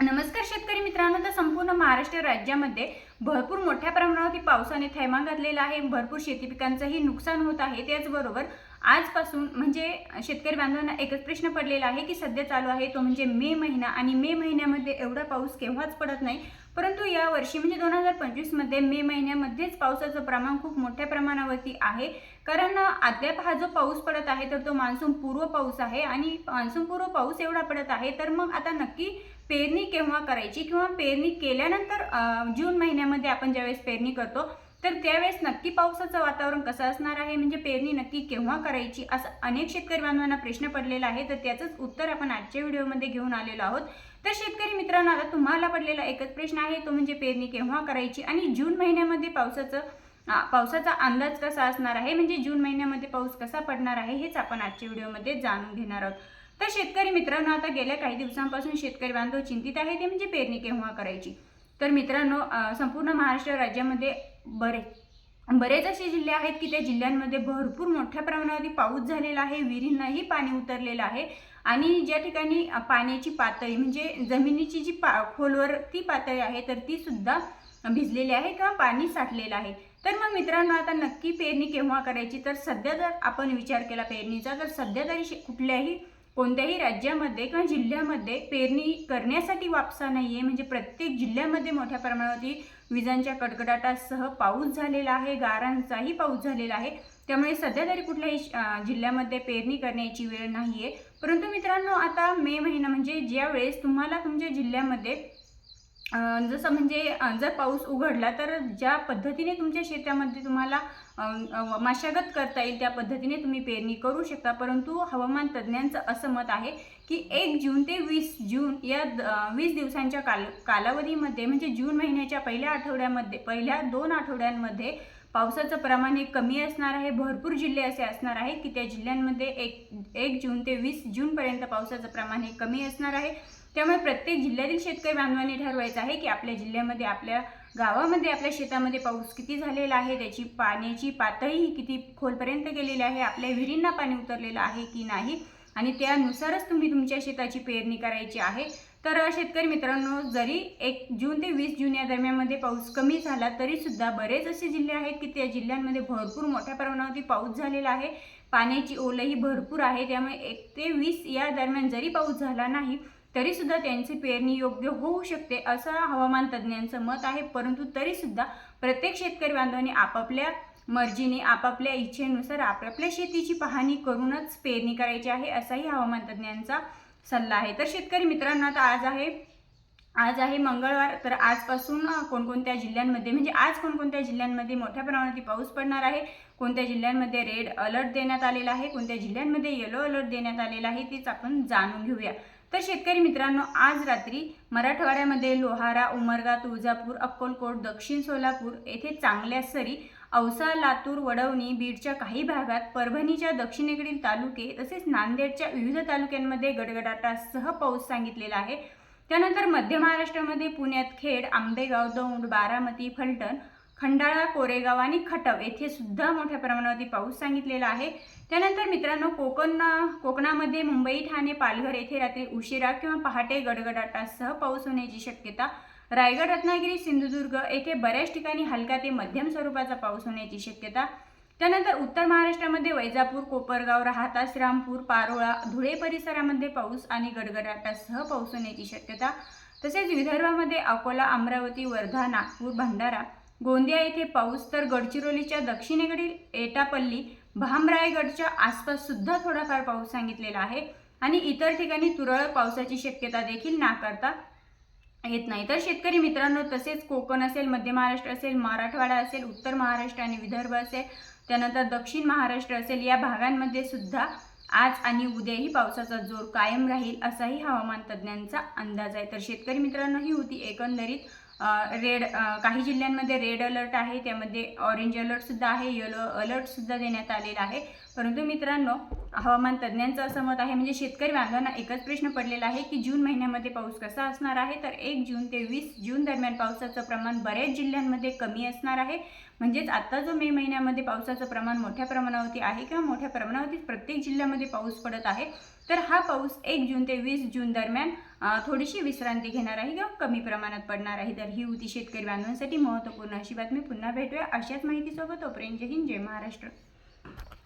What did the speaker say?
नमस्कार शेतकरी मित्रांनो तर संपूर्ण महाराष्ट्र राज्यामध्ये भरपूर मोठ्या प्रमाणावरती पावसाने थैमान घातलेला आहे. भरपूर शेती पिकांचंही नुकसान होत आहे. त्याचबरोबर आजपासून म्हणजे शेतकरी बांधवांना एकच प्रश्न पडलेला आहे की सध्या चालू आहे तो म्हणजे मे महिना. आणि मे महिन्यामध्ये एवढा पाऊस केव्हाच पडत नाही? परंतु या वर्षी म्हणजे दोन हजार पंचवीसमध्ये मे महिन्यामध्येच पावसाचं प्रमाण खूप मोठ्या प्रमाणावरती आहे. कारण अद्याप हा जो पाऊस पडत आहे तर तो मान्सून पूर्व पाऊस आहे आणि मान्सून पूर्व पाऊस एवढा पडत आहे तर मग आता नक्की पेरणी केव्हा करायची? किंवा पेरणी केल्यानंतर जून महिन्यामध्ये आपण ज्यावेळेस पेरणी करतो तर त्यावेळेस नक्की पावसाचं वातावरण कसं असणार आहे? म्हणजे पेरणी नक्की केव्हा करायची? असं अनेक शेतकरी बांधवांना प्रश्न पडलेला आहे. तर त्याचंच उत्तर आपण आजच्या व्हिडिओमध्ये घेऊन आलेलो आहोत. तर शेतकरी मित्रांनो आता तुम्हाला पडलेला एकच प्रश्न आहे. तो म्हणजे पेरणी केव्हा करायची? आणि जून महिन्यामध्ये पावसाचं पावसाचा अंदाज कसा असणार आहे? म्हणजे जून महिन्यामध्ये पाऊस कसा पडणार आहे? हेच आपण आजच्या व्हिडिओमध्ये जाणून घेणार आहोत. तर शेतकरी मित्रांनो आता गेल्या काही दिवसांपासून शेतकरी बांधव चिंतित आहे ते म्हणजे पेरणी केव्हा करायची? तर मित्रांनो संपूर्ण महाराष्ट्र राज्यामध्ये बरे. बरेच असे जिल्हे आहेत की त्या जिल्ह्यांमध्ये भरपूर मोठ्या प्रमाणावरती पाऊस झालेला आहे विहिरींनाही पाणी उतरलेलं आहे आणि ज्या ठिकाणी पाण्याची पातळी म्हणजे जमिनीची जी पा खोलवर ती पातळी आहे तर ती सुद्धा भिजलेली आहे किंवा पाणी साठलेलं आहे. तर मग मित्रांनो आता नक्की पेरणी केव्हा करायची? तर सध्या जर आपण विचार केला पेरणीचा तर सध्या तरी शे- कुठल्याही कोणत्याही राज्यामध्ये किंवा जिल्ह्यामध्ये पेरणी करण्यासाठी वापसा नाही आहे म्हणजे प्रत्येक जिल्ह्यामध्ये मोठ्या प्रमाणावरती विजांच्या कडकडाटासह पाऊस झालेला आहे गारांचाही पाऊस झालेला आहे. त्यामुळे सध्या तरी कुठल्याही जिल्ह्यामध्ये पेरणी करण्याची वेळ नाही आहे परंतु मित्रांनो आता मे महिना म्हणजे ज्यावेळेस तुम्हाला तुमच्या जिल्ह्यामध्ये जसं म्हणजे जर पाऊस उघडला तर ज्या पद्धतीने तुमच्या शेतामध्ये तुम्हाला मशागत करता येईल त्या पद्धतीने तुम्ही पेरणी करू शकता. परंतु हवामान तज्ज्ञांचं असं मत आहे की एक जून ते वीस जून या द- वीस दिवसांच्या काल कालावधीमध्ये म्हणजे जून महिन्याच्या पहिल्या आठवड्यामध्ये पहिल्या दोन आठवड्यांमध्ये पावसाचं प्रमाण हे कमी असणार आहे. भरपूर जिल्हे असे असणार आहे की त्या जिल्ह्यांमध्ये एक एक जून ते वीस जूनपर्यंत पावसाचं प्रमाण हे कमी असणार आहे. त्यामुळे प्रत्येक जिल्ह्यातील शेतकरी बांधवांनी ठरवायचं आहे की आपल्या जिल्ह्यामध्ये आपल्या गावामध्ये आपल्या शेतामध्ये पाऊस किती झालेला आहे त्याची पाण्याची पातळी किती खोलपर्यंत गेलेली आहे आपल्या विहिरींना पाणी उतरलेलं आहे की नाही? आणि त्यानुसारच तुम्ही तुमच्या शेताची पेरणी करायची आहे. तर शेतकरी मित्रांनो जरी एक जून ते वीस जून या दरम्यानमध्ये पाऊस कमी झाला तरीसुद्धा बरेच असे जिल्हे आहेत की त्या जिल्ह्यांमध्ये भरपूर मोठ्या प्रमाणावरती पाऊस झालेला आहे. पाण्याची ओलही भरपूर आहे. त्यामुळे एक ते वीस या दरम्यान जरी पाऊस झाला नाही तरीसुद्धा त्यांची पेरणी योग्य होऊ शकते असं हवामान तज्ज्ञांचं मत आहे. परंतु तरीसुद्धा प्रत्येक शेतकरी बांधवांनी आपापल्या मर्जीने आपापल्या इच्छेनुसार आपापल्या शेतीची पाहणी करूनच पेरणी करायची आहे असाही हवामान तज्ज्ञांचा सल्ला आहे. तर शेतकरी मित्रांनो आता आज आहे आज आहे मंगळवार. तर आजपासून कोणकोणत्या जिल्ह्यांमध्ये म्हणजे आज कोणकोणत्या जिल्ह्यांमध्ये मोठ्या प्रमाणात पाऊस पडणार आहे? कोणत्या जिल्ह्यांमध्ये रेड अलर्ट देण्यात आलेला आहे? कोणत्या जिल्ह्यांमध्ये येलो अलर्ट देण्यात आलेला आहे? तेच आपण जाणून घेऊया. तर शेतकरी मित्रांनो आज रात्री मराठवाड्यामध्ये लोहारा उमरगा तुळजापूर अक्कलकोट दक्षिण सोलापूर येथे चांगल्या सरी औसा लातूर वडवणी बीडच्या काही भागात परभणीच्या दक्षिणेकडील तालुके तसेच नांदेडच्या विविध तालुक्यांमध्ये गडगडाटासह पाऊस सांगितलेला आहे. त्यानंतर मध्य महाराष्ट्रामध्ये पुण्यात खेड आंबेगाव दौंड बारामती फलटण खंडाळा कोरेगाव आणि खटव येथे सुद्धा मोठ्या प्रमाणावरती पाऊस सांगितलेला आहे. त्यानंतर मित्रांनो कोकण कोकणामध्ये मुंबई ठाणे पालघर येथे रात्री उशिरा किंवा पहाटे गडगडाटासह पाऊस होण्याची शक्यता. रायगड रत्नागिरी सिंधुदुर्ग येथे बऱ्याच ठिकाणी हलका ते मध्यम स्वरूपाचा पाऊस होण्याची शक्यता. त्यानंतर उत्तर महाराष्ट्रामध्ये वैजापूर कोपरगाव राहता श्रामपूर पारोळा धुळे परिसरामध्ये पाऊस आणि गडगडाटासह पाऊस होण्याची शक्यता. तसेच विदर्भामध्ये अकोला अमरावती वर्धा नागपूर भंडारा गोंदिया येथे पाऊस तर गडचिरोलीच्या दक्षिणेकडील एटापल्ली भामरायगडच्या आसपास सुद्धा थोडाफार पाऊस सांगितलेला आहे आणि इतर ठिकाणी तुरळक पावसाची शक्यता देखील नाकारता येत नाही. तर शेतकरी मित्रांनो तसेच कोकण असेल मध्य महाराष्ट्र असेल मराठवाडा असेल उत्तर महाराष्ट्र आणि विदर्भ असेल त्यानंतर दक्षिण महाराष्ट्र असेल या भागांमध्ये सुद्धा आज आणि उद्याही पावसाचा जोर कायम राहील असाही हवामान तज्ज्ञांचा अंदाज आहे. तर शेतकरी मित्रांनो ही होती एकंदरीत रेड काही जिल्ह्यांमध्ये रेड अलर्ट आहे त्यामध्ये ऑरेंज अलर्टसुद्धा आहे येलो अलर्टसुद्धा देण्यात आलेला आहे. परंतु मित्रांनो हवामान तज्ज्ञांचं असं मत आहे म्हणजे शेतकरी बांधवांना एकच प्रश्न पडलेला आहे की जून महिन्यामध्ये पाऊस कसा असणार आहे? तर एक जून ते वीस जून दरम्यान पावसाचं प्रमाण बऱ्याच जिल्ह्यांमध्ये कमी असणार आहे. म्हणजेच आता जो मे महिन्यामध्ये पावसाचं प्रमाण मोठ्या प्रमाणावरती आहे किंवा मोठ्या प्रमाणावरती प्रत्येक जिल्ह्यामध्ये पाऊस पडत आहे तर हा पाऊस एक जून ते वीस जून दरम्यान थोडीशी विश्रांती घेणार आहे किंवा कमी प्रमाणात पडणार आहे. तर ही होती शेतकरी बांधवांसाठी महत्त्वपूर्ण अशी बातमी. पुन्हा भेटूया अशाच माहितीसोबत. तोपर्यंत जय हिंद जय महाराष्ट्र.